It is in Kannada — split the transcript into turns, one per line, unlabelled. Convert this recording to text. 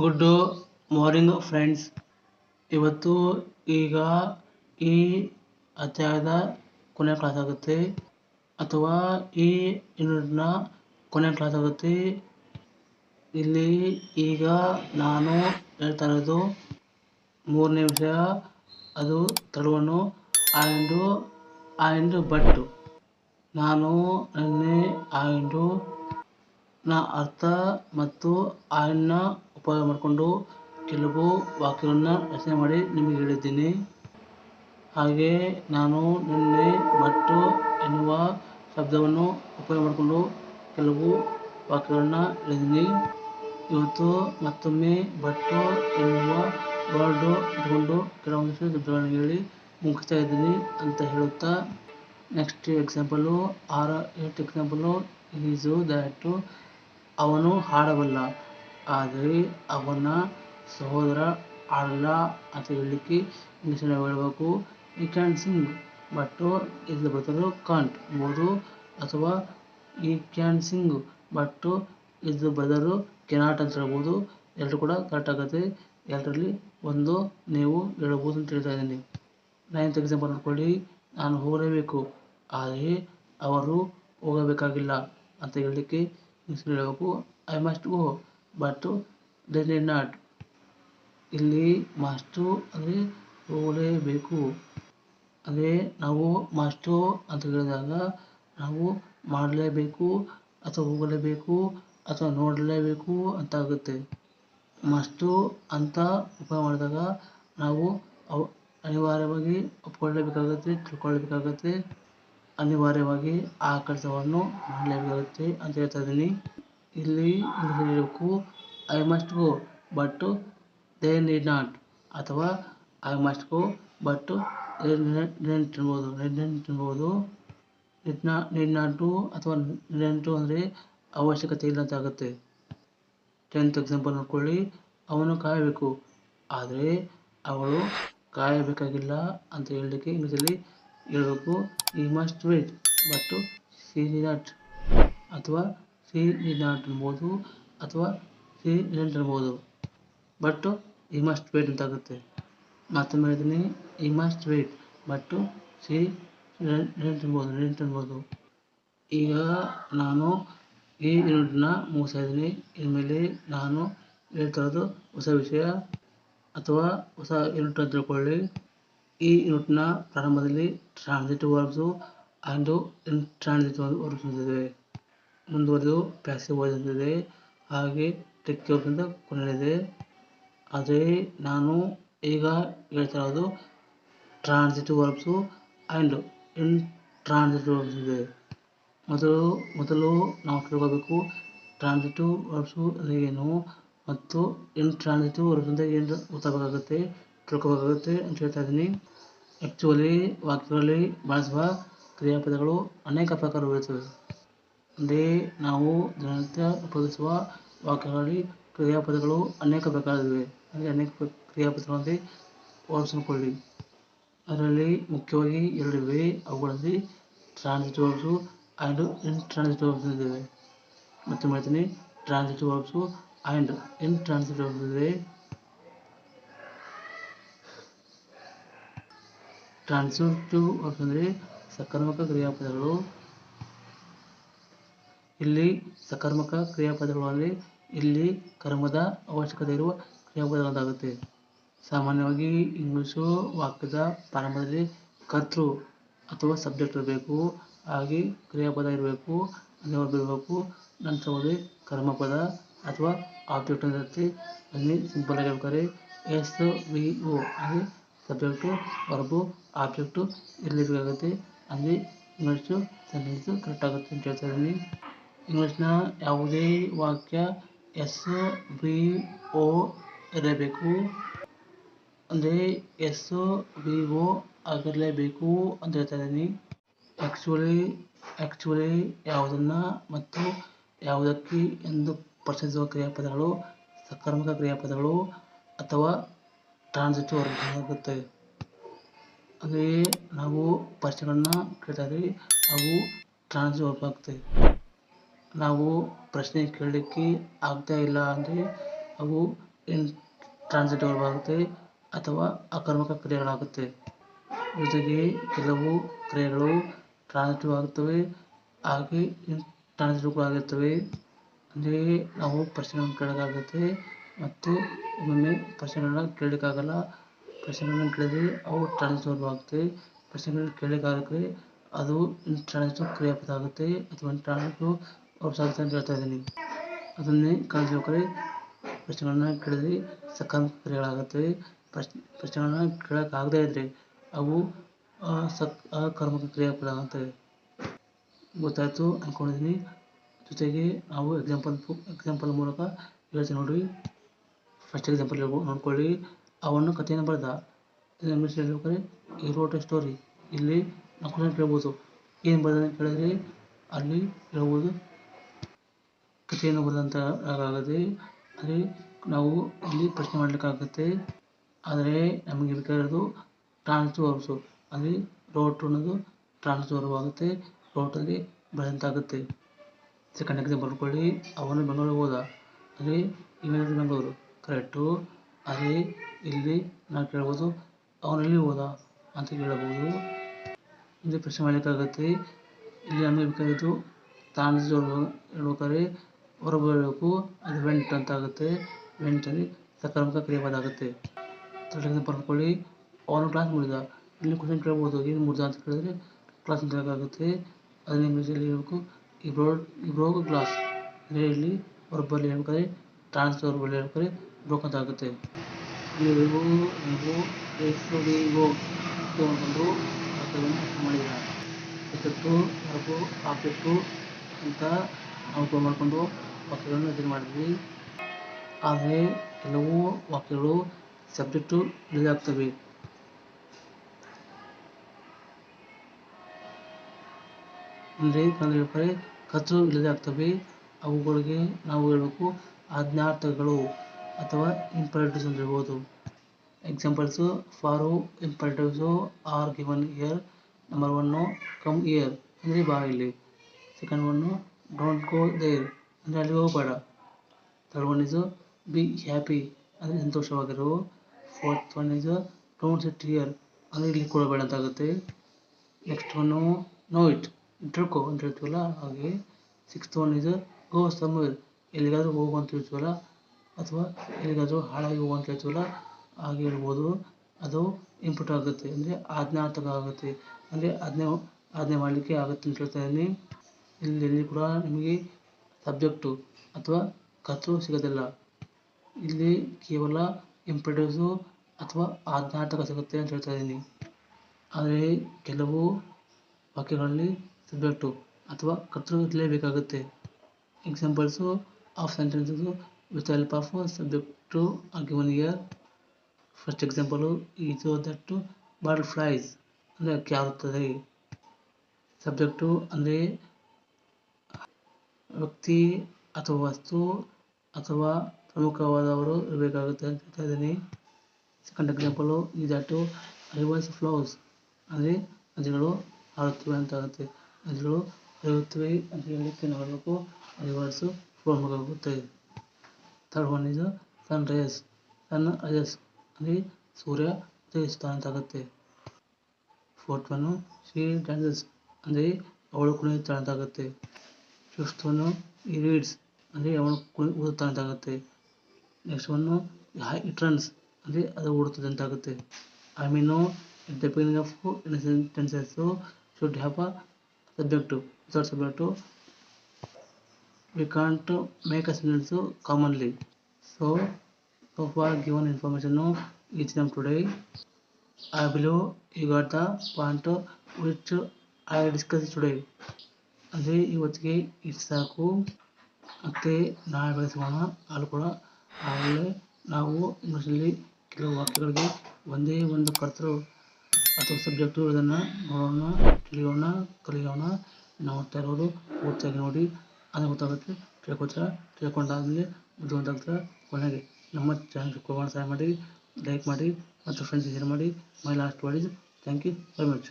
ಗುಡ್ ಮಾರ್ನಿಂಗ್ ಫ್ರೆಂಡ್ಸ್ ಇವತ್ತು ಈಗ ಈ ಅಧ್ಯಾಯದ ಕೊನೆ ಕ್ಲಾಸ್ ಆಗುತ್ತೆ. ಅಥವಾ ಈ ಯೂನಿಟ್ನ ಕೊನೆ ಕ್ಲಾಸ್ ಆಗುತ್ತೆ. ಇಲ್ಲಿ ಈಗ ನಾನು ಹೇಳ್ತಾ ಇರೋದು ಮೂರನೇ ವಿಷಯ. ಅದು ತಳುವನ್ನು ಆ್ಯಂಡು ಆ್ಯಂಡ್ ಬಟ್ಟು. ನಾನು ನಿನ್ನೆ ಆ್ಯಂಡು ನ ಅರ್ಥ ಮತ್ತು ಆಯನ್ನ ಉಪಯೋಗ ಮಾಡಿಕೊಂಡು ಕೆಲವು ವಾಕ್ಯಗಳನ್ನು ರಚನೆ ಮಾಡಿ ನಿಮಗೆ ಹೇಳಿದ್ದೀನಿ. ಹಾಗೆ ನಾನು ನಿನ್ನೆ ಮತ್ತು ಎನ್ನುವ ಶಬ್ದವನ್ನು ಉಪಯೋಗ ಮಾಡಿಕೊಂಡು ಕೆಲವು ವಾಕ್ಯಗಳನ್ನು ಹೇಳಿದ್ದೀನಿ. ಇವತ್ತು ಮತ್ತೊಮ್ಮೆ ಬಟ್ಟು ಎನ್ನುವ ವರ್ಡು ಇಟ್ಕೊಂಡು ಕೆಲವೊಂದಿಷ್ಟು ಶಬ್ದಗಳನ್ನು ಹೇಳಿ ಮುಗಿಸ್ತಾ ಇದ್ದೀನಿ ಅಂತ ಹೇಳುತ್ತಾ. Next example or example is that ಅವನು ಹಾಡಬಲ್ಲ. ಆದರೆ ಅವನ ಸಹೋದರ ಹಾಡಲ್ಲ ಅಂತ ಹೇಳಲಿಕ್ಕೆ ಇಂಗ್ಲೀಷಲ್ಲಿ ಹೇಳಬೇಕು. ಈ ಕ್ಯಾನ್ ಸಿಂಗ್ ಬಟ್ ಇಲ್ಲಿ ಬರ್ತಾರೆ ಕಾಂಟ್ ಎಂಬುದು ಅಥವಾ ಈ ಕ್ಯಾನ್ ಸಿಂಗ್ ಬಟ್ ಇದು ಬದಲು ಕೆನಾಟ್ ಅಂತ ಹೇಳ್ಬೋದು. ಎಲ್ಲರೂ ಕೂಡ ಕರೆಕ್ಟ್ ಆಗುತ್ತೆ. ಎಲ್ಲರಲ್ಲಿ ಒಂದು ನೀವು ಹೇಳ್ಬೋದು ಅಂತ ಹೇಳ್ತಾ ಇದ್ದೀನಿ. ನೈನ್ತ್ ಎಕ್ಸಾಂಪಲ್ ನೋಡ್ಕೊಳ್ಳಿ ನಾನು ಹೋಗಲೇಬೇಕು. ಆದರೆ ಅವರು ಹೋಗಬೇಕಾಗಿಲ್ಲ ಅಂತ ಹೇಳಲಿಕ್ಕೆ ಹೇಳಬೇಕು I must go but they did not ಇಲ್ಲಿ ಮಸ್ಟು ಅಂದರೆ ಹೋಗಲೇಬೇಕು. ಅಂದರೆ ನಾವು ಮಸ್ಟು ಅಂತ ಹೇಳಿದಾಗ ನಾವು ಮಾಡಲೇಬೇಕು, ಅಥವಾ ಹೋಗಲೇಬೇಕು, ಅಥವಾ ನೋಡಲೇಬೇಕು ಅಂತ ಆಗುತ್ತೆ ಮಸ್ಟು ಅಂತ ಉಪಯೋಗ ಮಾಡಿದಾಗ ನಾವು ಅವ್ ಅನಿವಾರ್ಯವಾಗಿ ಒಪ್ಕೊಳ್ಳೇಬೇಕಾಗುತ್ತೆ ತಿಳ್ಕೊಳ್ಬೇಕಾಗುತ್ತೆ ಅನಿವಾರ್ಯವಾಗಿ ಆ ಕೆಲಸವನ್ನು ಮಾಡಲೇಬೇಕಾಗುತ್ತೆ ಅಂತ ಹೇಳ್ತಾ ಇದ್ದೀನಿ. ಇಲ್ಲಿ ಹೇಳಬೇಕು I must go but they need not ಅಥವಾ I must go but needn't ಅನ್ಬೋದು ನೆಂಟ್ ಅನ್ಬೋದು ನಿಡ್ ನಾ ನೀಡ್ ನಾಟು ಅಥವಾ ನೆಂಟು ಅಂದರೆ ಅವಶ್ಯಕತೆ ಇಲ್ಲ ಅಂತ ಆಗುತ್ತೆ. ಟೆಂತ್ ಎಕ್ಸಾಂಪಲ್ ನೋಡ್ಕೊಳ್ಳಿ. ಅವನು ಕಾಯಬೇಕು, ಆದರೆ ಅವಳು ಕಾಯಬೇಕಾಗಿಲ್ಲ ಅಂತ ಹೇಳಲಿಕ್ಕೆ ಇಂಗ್ಲೀಷಲ್ಲಿ ಹೇಳಬೇಕು he must wait but she not ಅಥವಾ ಸಿ ನಾಟ್ ಅನ್ಬೋದು ಅಥವಾ ಸಿ ಡಿಡೆಂಟ್ ಅನ್ಬೋದು ಬಟ್ ಈ ಮಸ್ಟ್ ವೇಟ್ ಅಂತ ಆಗುತ್ತೆ ಮತ್ತೊಮ್ಮೆ ಹೇಳ್ತೀನಿ he must wait but she didn't ಅನ್ಬೋದು ಡಿಡೆಂಟ್ ಅನ್ಬೋದು ಈಗ ನಾನು ಈ ಯೂನಿಟ್ನ ಮುಗಿಸ್ತಾ ಇದ್ದೀನಿ. ಇನ್ಮೇಲೆ ನಾನು ಹೇಳ್ತಾ ಇರೋದು ಹೊಸ ವಿಷಯ ಅಥವಾ ಹೊಸ ಯೂನಿಟ್ ಅಂತ ತಿಳ್ಕೊಳ್ಳಿ ಈ ಯೂನಿಟ್ನ ಪ್ರಾರಂಭದಲ್ಲಿ ಟ್ರಾನ್ಸಿಟಿವ್ ವರ್ಬ್ಸು ಇನ್ ಟ್ರಾನ್ಸಿಟ್ ವರ್ಬ್ಸ್ ಹೊಂದಿದೆ ಮುಂದುವರೆದು ಪ್ಯಾಸಿವ್ ವಾಯ್ಸ್ ಅಂತಿದೆ ಹಾಗೆ ಟೆಕ್ ವರ್ಬ್ಸಿಂದ ಕೊನೆಯಲ್ಲಿದೆ. ಆದರೆ ನಾನು ಈಗ ಹೇಳ್ತಾ ಇರೋದು transitive verbs and intransitive verbs ಇದೆ. ಮೊದಲು ಮೊದಲು ನಾವು ತಿಳ್ಕೋಬೇಕು ಟ್ರಾನ್ಸಿಟಿವ್ ವರ್ಬ್ಸು ಏನು ಮತ್ತು ಇನ್ ಟ್ರಾನ್ಸಿಟಿವ್ ವರ್ಬ್ಸ್ ಅಂದರೆ ಏನು ಗೊತ್ತಾಗಬೇಕಾಗುತ್ತೆ? ತಿಳ್ಕೊಬೇಕಾಗುತ್ತೆ ಅಂತ ಹೇಳ್ತಾ ಇದ್ದೀನಿ ಆ್ಯಕ್ಚುಲಿ ವಾಕ್ಯಗಳಲ್ಲಿ ಬಳಸುವ ಕ್ರಿಯಾಪದಗಳು ಅನೇಕ ಪ್ರಕಾರವಿರುತ್ತವೆ ಅಂದರೆ ನಾವು ದಿನನಿತ್ಯ ಉಪಯೋಗಿಸುವ ವಾಕ್ಯಗಳಲ್ಲಿ ಕ್ರಿಯಾಪದಗಳು ಅನೇಕ ಪ್ರಕಾರವಿವೆ ಅಂದರೆ ಅನೇಕ ಕ್ರಿಯಾಪದಗಳಲ್ಲಿ ಓಡಿಸಿಕೊಳ್ಳಿ ಅದರಲ್ಲಿ ಮುಖ್ಯವಾಗಿ ಎರಡಿವೆ ಅವುಗಳಲ್ಲಿ transitive verbs and intransitive verbs ಇದ್ದಾವೆ ಮತ್ತೆ ಮಾಡ್ತೀನಿ transitive verbs and intransitive verbs ಇದೆ ಟ್ರಾನ್ಸಿಟಿವ್ ಅಂತಂದರೆ ಸಕರ್ಮಕ ಕ್ರಿಯಾಪದಗಳು. ಇಲ್ಲಿ ಸಕರ್ಮಕ ಕ್ರಿಯಾಪದಗಳಲ್ಲಿ ಇಲ್ಲಿ ಕರ್ಮದ ಅವಶ್ಯಕತೆ ಇರುವ ಕ್ರಿಯಾಪದಗಳಾಗುತ್ತೆ ಸಾಮಾನ್ಯವಾಗಿ ಇಂಗ್ಲೀಷು ವಾಕ್ಯದ ಪ್ರಾರಂಭದಲ್ಲಿ ಕರ್ತೃ ಅಥವಾ ಸಬ್ಜೆಕ್ಟ್ ಇರಬೇಕು, ಹಾಗೆ ಕ್ರಿಯಾಪದ ಇರಬೇಕು ವರ್ಬ್ ಇರಬೇಕು ನಂತರದಲ್ಲಿ ಕರ್ಮಪದ ಅಥವಾ ಆಬ್ಜೆಕ್ಟ್ ಇರುತ್ತೆ. ಅಲ್ಲಿ ಸಿಂಪಲ್ ಆಗಿ ಹೇಳ್ತಾರೆ S, V, O subject verb object ಇರಲೇಬೇಕಾಗುತ್ತೆ ಅಂದರೆ ಇಂಗ್ಲೀಷು ಸೆಂಟೆನ್ಸು ಕರೆಕ್ಟ್ ಆಗುತ್ತೆ ಅಂತ ಹೇಳ್ತಾ ಇದ್ದೀನಿ. ಇಂಗ್ಲೀಷ್ನ ಯಾವುದೇ ವಾಕ್ಯ ಎಸ್ ವಿ ಓ ಇರಬೇಕು ಅಂದರೆ ಎಸ್ ವಿ ಓ ಆಗಿರಲೇಬೇಕು ಅಂತ ಹೇಳ್ತಾ ಇದ್ದೀನಿ. ಆ್ಯಕ್ಚುಲಿ ಆ್ಯಕ್ಚುಲಿ ಯಾವುದನ್ನು ಮತ್ತು ಯಾವುದಕ್ಕೆ ಎಂದು ಪ್ರಶ್ನಿಸುವ ಕ್ರಿಯಾಪದಗಳು ಸಕರ್ಮಕ ಕ್ರಿಯಾಪದಗಳು ಅಥವಾ ಟ್ರಾನ್ಸಿಟಿವ್ ವರ್ಬ್ ಆಗುತ್ತೆ ಅದೇ ನಾವು ಪ್ರಶ್ನೆಗಳನ್ನ ಕೇಳ್ತಾ ಅವು ಟ್ರಾನ್ಸಿಟಿವ್ ವರ್ಬ್ ಆಗುತ್ತೆ ನಾವು ಪ್ರಶ್ನೆ ಕೇಳಲಿಕ್ಕೆ ಆಗ್ತಾ ಇಲ್ಲ ಅಂದರೆ ಅವು ಇನ್ ಟ್ರಾನ್ಸಿಟಿವ್ ವರ್ಬ್ ಆಗುತ್ತೆ ಅಥವಾ ಅಕರ್ಮಕ ಕ್ರಿಯೆಗಳಾಗುತ್ತೆ. ಜೊತೆಗೆ ಕೆಲವು ಕ್ರಿಯೆಗಳು ಟ್ರಾನ್ಸಿಟಿವ್ ಆಗುತ್ತವೆ, ಹಾಗೆ ಇನ್ ಟ್ರಾನ್ಸಿಟಿವ್ ಆಗಿರ್ತವೆ. ಅಂದರೆ ನಾವು ಪ್ರಶ್ನೆಗಳನ್ನು ಕೇಳೋಕ್ಕಾಗುತ್ತೆ ಮತ್ತು ಒಮ್ಮೊಮ್ಮೆ ಪ್ರಶ್ನೆಗಳನ್ನ ಕೇಳಲಿಕ್ಕಾಗಲ್ಲ. ಪ್ರಶ್ನೆಗಳನ್ನ ಕೇಳಿದ್ರೆ ಅವು ಆಗುತ್ತೆ ಆಗುತ್ತೆ. ಪ್ರಶ್ನೆಗಳನ್ನ ಕೇಳಲಿಕ್ಕಾಗಕ್ಕೆ ಅದು ಟ್ರಾನ್ಸ್ಫರ್ ಕ್ರಿಯಾಪದ ಆಗುತ್ತೆ. ಅಥವಾ ಟ್ರಾನ್ಸ್ಫರ್ ಆಗುತ್ತೆ ಅಂತ ಹೇಳ್ತಾ ಇದ್ದೀನಿ. ಅದನ್ನೇ ಕಾಣಿಸ್ಬೇಕಾದ್ರೆ ಪ್ರಶ್ನೆಗಳನ್ನ ಕೇಳಿದ್ರೆ ಸಕಾರಾತ್ಮಕ ಕ್ರಿಯೆಗಳಾಗುತ್ತವೆ ಪ್ರಶ್ನೆ ಪ್ರಶ್ನೆಗಳನ್ನ ಕೇಳೋಕ್ಕಾಗದೇ ಇದ್ದರೆ ಅವು ಸಕ್ ಅಕರ್ಮಕ ಕ್ರಿಯಾಪದ ಆಗುತ್ತವೆ ಗೊತ್ತಾಯಿತು ಅಂದ್ಕೊಂಡಿದ್ದೀನಿ ಜೊತೆಗೆ ನಾವು ಎಕ್ಸಾಂಪಲ್ ಎಕ್ಸಾಂಪಲ್ ಮೂಲಕ ಹೇಳ್ತೀನಿ ನೋಡಿರಿ. ಫಸ್ಟ್ ಎಕ್ಸಾಂಪಲ್ ನೋಡ್ಕೊಳ್ಳಿ. ಅವನು ಕಥೆಯನ್ನು ಬರೆದ. ಇಂಗ್ಲೀಷ್ ಹೇಳ್ಬೇಕಾದ್ರೆ ಈ ರೋಟ್ ಸ್ಟೋರಿ ಇಲ್ಲಿ ನಾವು ಕೇಳ್ಬೋದು ಏನು ಬರೆದ ಕೇಳಿದ್ರೆ, ಅಲ್ಲಿ ಹೇಳ್ಬೋದು, ಕಥೆಯನ್ನು ಬರೆದಂತ ಆಗದೆ ಅದೇ ನಾವು ಇಲ್ಲಿ ಪ್ರಶ್ನೆ ಮಾಡಲಿಕ್ಕಾಗುತ್ತೆ. ಆದರೆ ನಮಗೆ ಬೇಕಾಗಿರೋದು ಟ್ರಾನ್ಸ್ ವರ್ಬ್ಸು ಅಲ್ಲಿ ರೋಟ್ ಅನ್ನೋದು ಟ್ರಾನ್ಸ್ ವರ್ಬ್ ಆಗುತ್ತೆ ರೋಟಲ್ಲಿ ಬರೆದಂತಾಗುತ್ತೆ. ಸೆಕೆಂಡ್ ಎಕ್ಸಾಂಪಲ್ ಬರ್ಕೊಳ್ಳಿ ಅವನು ಬೆಂಗಳೂರಿಗೆ ಹೋದ. ಅಲ್ಲಿ ಬೆಂಗಳೂರು. ಕರೆಕ್ಟು. ಅದೇ ಇಲ್ಲಿ ನಾವು ಕೇಳ್ಬೋದು ಅವನೆಲ್ಲಿ ಹೋದ ಅಂತ ಕೇಳಬಹುದು ಇಲ್ಲಿ ಪ್ರಶ್ನೆ ಮಾಡಲಿಕ್ಕಾಗತ್ತೆ. ಇಲ್ಲಿ ನಮಗೆ ಬೇಕಾಗಿದ್ದು ತಾನು ಹೇಳ್ಬೇಕಾದ್ರೆ ಹೊರಬರಬೇಕು ಅದು ವೆಂಟ್ ಅಂತ ಆಗುತ್ತೆ. ವೆಂಟಲ್ಲಿ ಸಕಾರಾತ್ಮಕ ಕ್ರಿಯಾಪದ ಆಗುತ್ತೆ. ಬರ್ಕೊಳ್ಳಿ ಅವನು ಕ್ಲಾಸ್ ಮುಗಿದ. ಇಲ್ಲಿ ಕ್ವಶನ್ ಕೇಳ್ಬೋದು, ಏನು ಮುಗಿದ ಅಂತ ಕೇಳಿದ್ರೆ ಕ್ಲಾಸ್ ಅಂತ ಆಗುತ್ತೆ. ಅದನ್ನ ಇಂಗ್ಲೀಷಲ್ಲಿ ಹೇಳ್ಬೇಕು. ಇಬ್ರೋ ಇಬ್ರೋಗು ಕ್ಲಾಸ್ ಅಂದರೆ ಇಲ್ಲಿ ಹೊರಬರಲಿ ಹೇಳ್ಬೇಕಾದ್ರೆ ಟ್ರಾನ್ಸ್ಫರ್ ಬರಲಿ ಹೇಳ್ಬೇಕಾದ್ರೆ ಬ್ರೋಕ್ ಅಂತ ಆಗುತ್ತೆ ವಾಕ್ಯಗಳನ್ನು ಮಾಡಿದ ಆಬ್ಜೆಕ್ಟು ಅಂತ ನಾವು ಮಾಡಿಕೊಂಡು ವಾಕ್ಯಗಳನ್ನು ಇದನ್ನು ಮಾಡಿದ್ವಿ. ಆದರೆ ಕೆಲವು ವಾಕ್ಯಗಳು ಸಬ್ಜೆಕ್ಟು ಇದಾಗ್ತವೆ ಅಂದರೆ ಕನ್ನಡ ಹೇಳ್ತಾರೆ ಕತ್ತು ಇಲ್ಲದೆ ಆಗ್ತವೆ. ಅವುಗಳಿಗೆ ನಾವು ಹೇಳಬೇಕು ಆಜ್ಞಾರ್ಥಗಳು. ಅಥವಾ ಇಂಪರೇಟಿವ್ಸ್ ಅಂತ ಹೇಳ್ಬೋದು examples for imperatives are given here number one come here ಅಂದರೆ ಬಾ ಇಲ್ಲಿ. Second one don't go there ಅಂದರೆ ಅಲ್ಲಿ ಹೋಗಬೇಡ. Third one is be happy ಅಂದರೆ ಸಂತೋಷವಾಗಿರು. Fourth one is don't sit here ಅಂದರೆ ಇಲ್ಲಿ ಕೊಡಬೇಡ ಅಂತ ಆಗುತ್ತೆ ನೆಕ್ಸ್ಟ್ ಒನ್ನು ನೋ ಇಟ್ ತಿಳ್ಕೊ ಅಂತ ಹೇಳ್ತೀವಲ್ಲ ಹಾಗೆ. Sixth one is go somewhere ಎಲ್ಲಿಗಾದರೂ ಹೋಗು ಅಂತ ಹೇಳ್ತೀವಲ್ಲ ಅಥವಾ ಎಲ್ಲಿಗಾದರೂ ಹಾಳಾಗಿ ಹೋಗು ಅಂತ ಆಗಿರ್ಬೋದು, ಅದು ಇಂಪುಟ್ ಆಗುತ್ತೆ. ಅಂದರೆ ಆಜ್ಞಾತಕ ಆಗುತ್ತೆ. ಅಂದರೆ ಆಜ್ಞೆ ಆಜ್ಞೆ ಮಾಡಲಿಕ್ಕೆ ಆಗುತ್ತೆ ಅಂತ ಹೇಳ್ತಾ ಇಲ್ಲಿ ಎಲ್ಲಿ ಕೂಡ ನಿಮಗೆ ಸಬ್ಜೆಕ್ಟು ಅಥವಾ ಕರ್ತೃ ಸಿಗೋದಿಲ್ಲ. ಇಲ್ಲಿ ಕೇವಲ ಇಂಪರೇಟಿವ್ಸು ಅಥವಾ ಆಜ್ಞಾತಕ ಸಿಗುತ್ತೆ ಅಂತ ಹೇಳ್ತಾ ಇದ್ದೀನಿ. ಆದರೆ ಕೆಲವು ವಾಕ್ಯಗಳಲ್ಲಿ ಸಬ್ಜೆಕ್ಟು ಅಥವಾ ಕರ್ತೃ ಇರಲೇಬೇಕಾಗುತ್ತೆ examples of sentences with help of subject are given here first example is that bottle flies ಅಂದರೆ ಅಕ್ಕಿ ಹಾರುತ್ತದೆ ಸಬ್ಜೆಕ್ಟು ಅಂದರೆ ವ್ಯಕ್ತಿ ಅಥವಾ ವಸ್ತು ಅಥವಾ ಪ್ರಮುಖವಾದವರು ಇರಬೇಕಾಗುತ್ತೆ ಅಂತ ಹೇಳ್ತಾ ಇದ್ದೀನಿ second example is that rivers flows ಅಂದರೆ ನದಿಗಳು ಹಾರುತ್ತವೆ ಅಂತ ಆಗುತ್ತೆ ನದಿಗಳು ಹರಿಯುತ್ತವೆ ಅಂತ ಹೇಳಲಿಕ್ಕೆ ನಾವು ರಿವರ್ಸು ಫ್ಲೋ ಆಗುತ್ತೆ third one is sun rays, sun rises ಅಂದರೆ ಸೂರ್ಯ ಅಂತ ಆಗುತ್ತೆ ಫೋರ್ತ್ ಒನ್ನು ಶಿ ಡ್ಯಾನ್ಸಸ್ ಅಂದರೆ ಅವಳು ಕುಣಿಯುತ್ತಾಳೆ ಅಂತ ಆಗುತ್ತೆ ಫಿಫ್ತ್ ಒನ್ನು ಈ ರೀಡ್ಸ್ ಅಂದರೆ ಅವನು ಕುಣಿ ಓದುತ್ತಾನೆ ಅಂತ ಆಗುತ್ತೆ ನೆಕ್ಸ್ಟ್ ಒನ್ ಹೈ ರನ್ಸ್ ಅಂದರೆ ಅದು ಓಡುತ್ತದೆ ಅಂತ ಆಗುತ್ತೆ I mean at the beginning of sentences should have a subject without subject we can't make a sentence commonly so so far given information each them today. I believe you got the point which i discussed today. ಅಂದರೆ ಇವತ್ತಿಗೆ ಇಷ್ಟು ಸಾಕು. ಮತ್ತೆ ನಾಳೆ ಬೆಳೆಸೋಣ. ಅಲ್ಲಿ ಕೂಡ ಆಗಲೇ ನಾವು ಇಂಗ್ಲೀಷಲ್ಲಿ ಕೆಲವು ವಾಕ್ಯಗಳಿಗೆ ಒಂದೇ ಒಂದು ಕರ್ತರು ಅಥವಾ ಸಬ್ಜೆಕ್ಟು ಇದನ್ನು ನೋಡೋಣ, ತಿಳಿಯೋಣ, ಕಲಿಯೋಣ. ನೋಡ್ತಾ ಇರೋರು ಪೂರ್ತಿಯಾಗಿ ನೋಡಿ. ಅದು ಗೊತ್ತಾಗುತ್ತೆ. ತಿಳ್ಕೊತೀರ ತಿಳ್ಕೊಂಡಾದ್ಮೇಲೆ ಬುದ್ಧಿವಂತಾಗ್ತೀರ ಕೊನೆಗೆ. ನಮ್ಮ ಚಾನಲ್ ಸಬ್ಸ್ಕ್ರೈಬ್ ಮಾಡಿ ಸಹಾಯ ಮಾಡಿ ಲೈಕ್ ಮಾಡಿ ಮತ್ತು ಫ್ರೆಂಡ್ಸ್ ಶೇರ್ ಮಾಡಿ. My last word is thank you very much